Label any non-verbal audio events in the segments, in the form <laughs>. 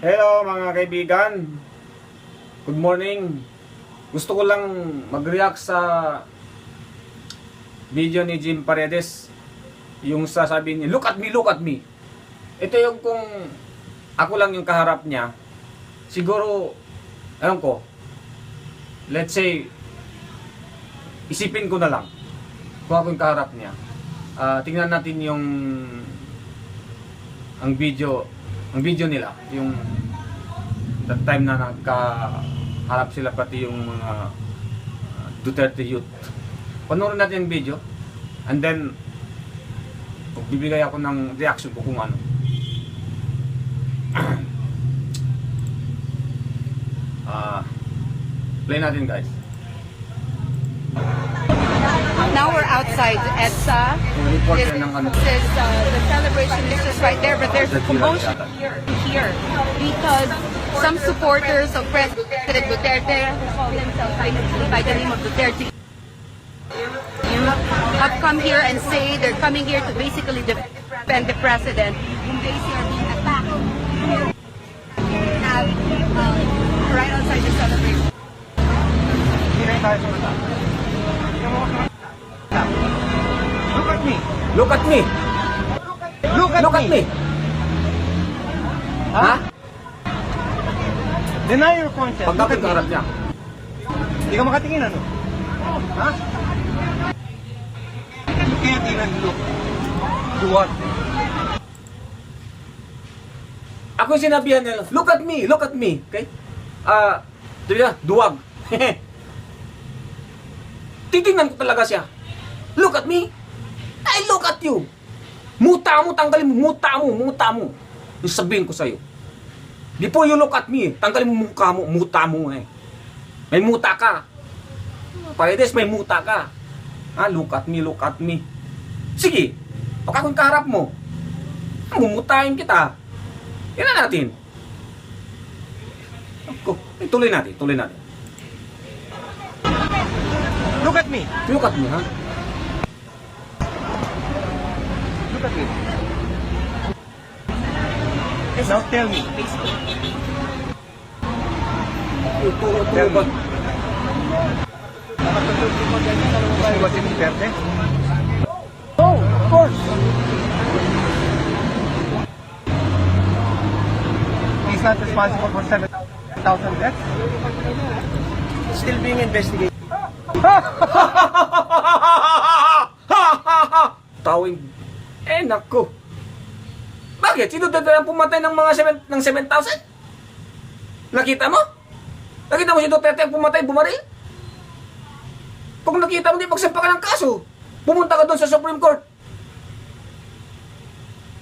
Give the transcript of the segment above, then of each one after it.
Hello mga kaibigan. Good morning. Gusto ko lang mag-react sa video ni Jim Paredes. Yung sasabi niya, look at me, look at me. Ito yung kung ako lang yung kaharap niya. Siguro, ewan ko, let's say, isipin ko na lang kung ako yung kaharap niya. Ah, tingnan natin yung ang video ang video nila yung that time na nagkaharap sila pati yung mga uh, Duterte youth. Panoorin natin yung video and then bibigay ako ng reaction ko kung ano. <clears throat> Ah play natin guys Now we're outside EDSA. This yan ng ano? is uh, the celebration is just right there, but there's a commotion here, here. Because some supporters of President Duterte who call themselves by the name of Duterte have come here and say they're coming here to basically defend the president whom they say are being attacked. At, um, right outside the celebration. Look at me. look at me Look at look at me ha? Deny your consent. pag Look ako at yung kaharap me. niya Hindi ka makatingin ano? Ha? You can't even look. To what? Ako yung sinabihan nila, look at me, look at me. Okay? Ah, uh, na, duwag. <laughs> Titingnan ko talaga siya. Look at me. I look at you. Muta mo, tanggalin mo, muta mo, muta mo. Yung sabihin ko sa'yo. Before you look at me, tanggalin mo mukha mo, muta mo eh. May muta ka. Paredes, may muta ka. Ah, look at me, look at me. Sige, pag akong kaharap mo, mumutahin kita. Yan na natin. Ako, eh, tuloy natin, tuloy natin. Look at me. Look at me, ha? Look at me. Now tell me. Tell me. Gusto mo ba si Duterte? Oh, of course. He's not responsible for 7,000 deaths? Still being investigated. <laughs> Tawing, eh nako. Bakit? Sino ang pumatay ng mga 7, ng 7,000? Nakita mo? Nakita mo si Duterte ang pumatay, bumaril? Kung nakita mo, di magsampa ka ng kaso. Pumunta ka doon sa Supreme Court.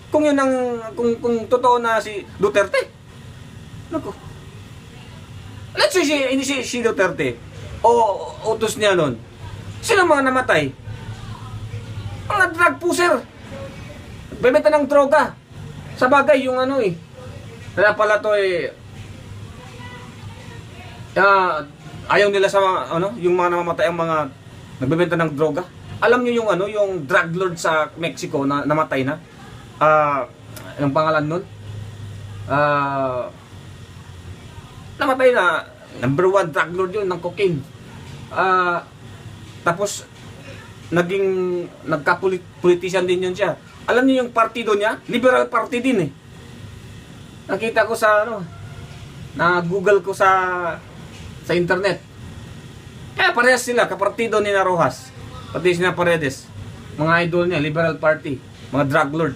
Kung yun ang, kung, kung totoo na si Duterte. Nako. Let's say si, si, si Duterte. O utos niya nun. Sino mga namatay? Mga drug pusher. Bebenta ng droga. Sa bagay, yung ano eh. Kaya pala to eh. ah, ayaw nila sa ano, yung mga namamatay ang mga nagbebenta ng droga. Alam niyo yung ano, yung drug lord sa Mexico na namatay na. Ah, anong pangalan nun? Ah, namatay na. Number one drug lord yun ng cocaine. Ah, tapos naging nagka-politician din yun siya. Alam niyo yung partido niya? Liberal Party din eh. Nakita ko sa ano, na Google ko sa sa internet. Kaya parehas sila, kapartido ni na Rojas. Pati sina Paredes. Mga idol niya, Liberal Party. Mga drug lord.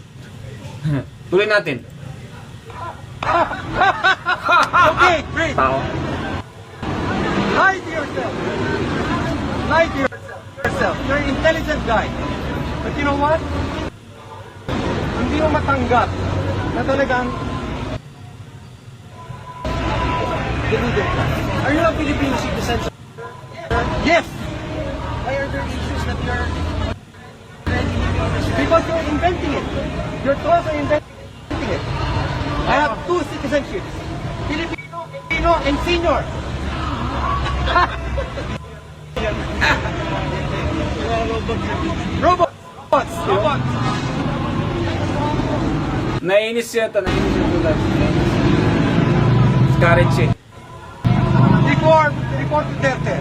<laughs> Tuloy natin. <laughs> Okay, great. Tao. Lie to yourself. Lie to yourself. You're intelligent guy. But you know what? Hindi mo matanggap na talagang deluded ka. Are you a Filipino citizen? Yes! Why are there issues that you're Because you're inventing it. Your trolls are inventing it. I have two citizenships. Filipino, Filipino, and senior. <laughs> Robots. Robots. Robots. Nainis yata, nainis yung tulad. Discourage eh. Before, before Duterte,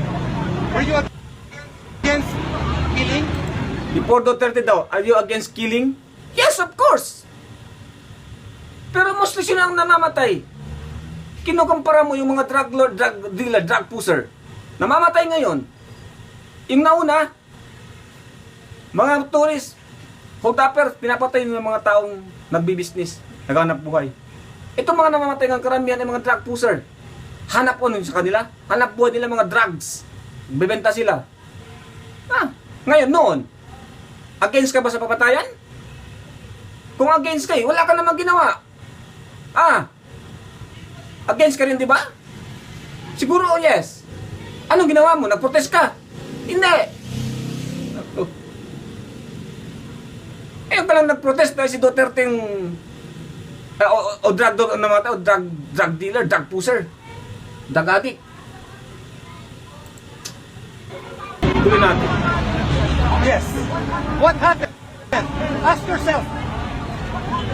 were you against killing? Before Duterte daw, are you against killing? Yes, of course! Pero mostly sila ang namamatay. Kinukumpara mo yung mga drug lord, drug dealer, drug pusher. Namamatay ngayon. Yung nauna, mga tourist, hodapper, pinapatay ng mga taong nagbibisnis, naghanap buhay. Itong mga namamatay ng karamihan ay mga drug pusher. Hanap ano sa kanila? Hanap buhay nila mga drugs. Bebenta sila. Ah, ngayon, noon, against ka ba sa papatayan? Kung against ka, eh, wala ka namang ginawa. Ah, against ka rin, di ba? Siguro, yes. Anong ginawa mo? Nagprotest ka? Hindi. Eh, pa lang nagprotest dahil si Duterte yung eh, o, o, o drug dog, ano naman o drug, drug dealer, drug pusher, drug addict. Tuloy natin. Yes. What happened? Ask yourself.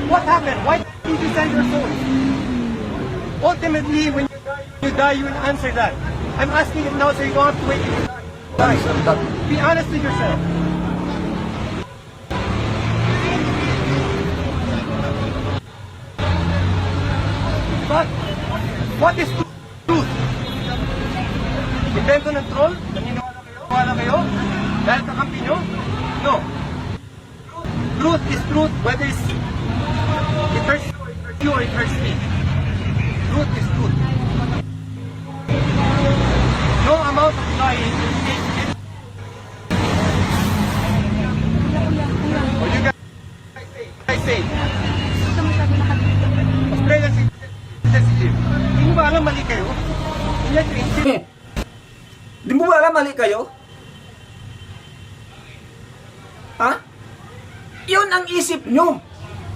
What happened? Why did you send your soul? Ultimately, when you die, you will answer that. I'm asking it now so you don't have to wait die. Be honest with yourself. Yun ang isip nyo.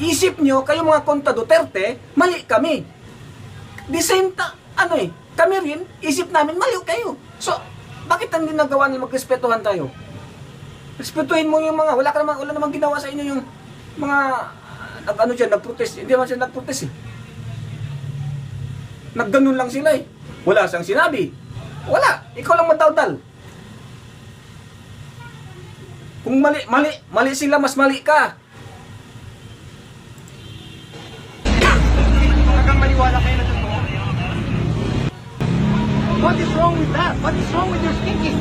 Isip nyo, kayo mga konta Duterte, mali kami. The same ta, ano eh, kami rin, isip namin, mali kayo. So, bakit hindi nagawa nila magrespetuhan tayo? Respetuhin mo yung mga, wala ka naman, wala namang ginawa sa inyo yung mga, nag, ano dyan, nagprotest. Hindi naman sila nagprotest eh. Nagganon lang sila eh. Wala siyang sinabi. Wala. Ikaw lang matawdal. Kung mali, mali, mali sila, mas mali ka. Talagang maniwala kayo na. What is wrong with that? What is wrong with your thinking?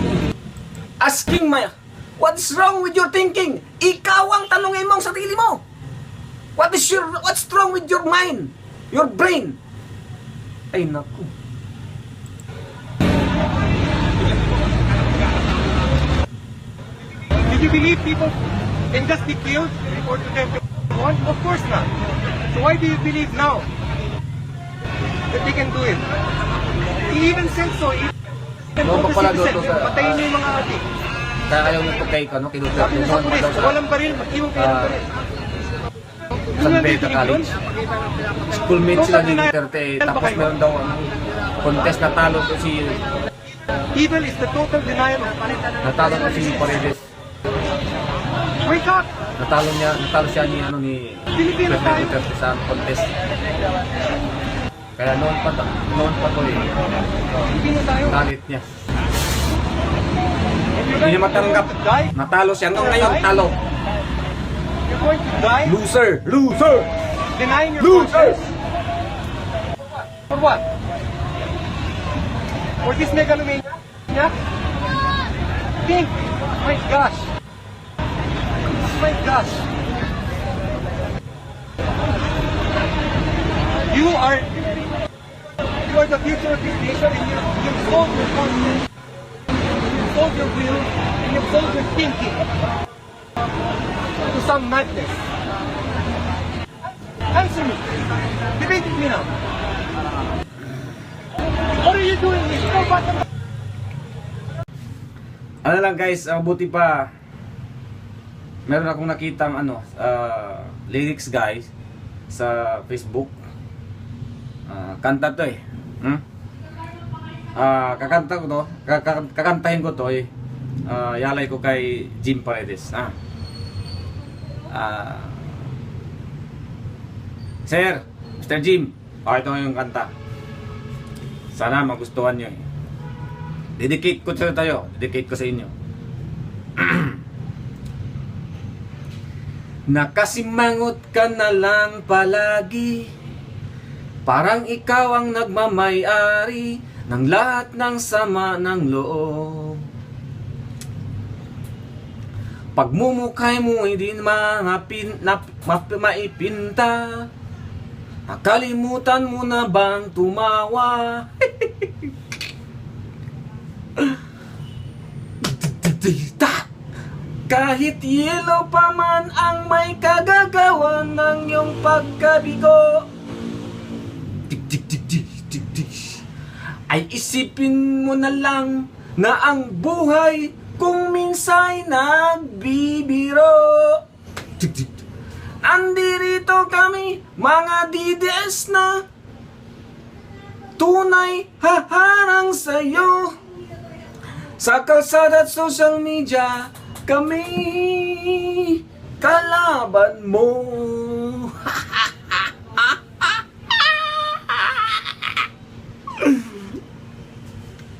Asking my, what's wrong with your thinking? Ikaw ang tanongin mo ang sarili mo. What is your, what's wrong with your mind? Your brain? Ay, naku. Did you believe people can just be killed before to them want? Of course not. So why do you believe now that they can do it? He even said so. Even Doon pa over pala doon citizen, to sa- patayin niyo yung mga adik. Kaya ayaw nito kay, ano, kay Duterte. Sabi niyo sa pulis, walang baril, mag-iwan kayo ng Ah, baril. San ang Beda College. Schoolmate sila ni Duterte. Tapos meron daw, ano, contest na talo to si, Evil is the total denial of natalo to si Paredes. Wake up! Natalo niya, natalo siya ni, ano, ni Pilipino tayo. Duterte sa contest. Kaya noon pa, noon pa to eh. Pilipino tayo. Galit niya. Hindi niya matanggap. Natalo siya. Hanggang ngayon, talo. you're going to die Loser! Loser! denying your Loser! For what? For this megalomania? Think! My gosh! My gosh! You are you are the future of this nation and you you've sold your conscience, you've sold your will, and you've sold your thinking to some madness. Answer me. Debate me now. What are you doing? And Ano lang guys, uh, buti pa meron akong nakitang ano, uh, lyrics guys sa Facebook. Ah, kanta to eh. Hmm? Ah, kakanta ko to, kaka- kakantahin ko to eh. Ah, yalay ko kay Jim Paredes. Ah. Ah. Sir, Mr. Jim. Oh, ito yung kanta. Sana magustuhan nyo eh. Dedicate ko sa tayo. Dedicate ko sa inyo. Nakasimangot ka na lang palagi Parang ikaw ang nagmamayari Ng lahat ng sama ng loob Pagmumukhay mo hindi mga pin, na, ma, maipinta Nakalimutan mo na bang tumawa? Ta! Kahit yelo pa man ang may kagagawa ng iyong pagkabigo. Tik tik tik tik tik tik Ay isipin mo na lang na ang buhay kung minsay nagbibiro. Tik tik Andirito kami mga DDS na Tunay haharang sa'yo. Sa kalsada at social media Kami kalaban mo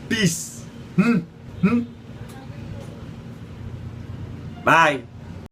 Peace Hmm? Hmm? Bye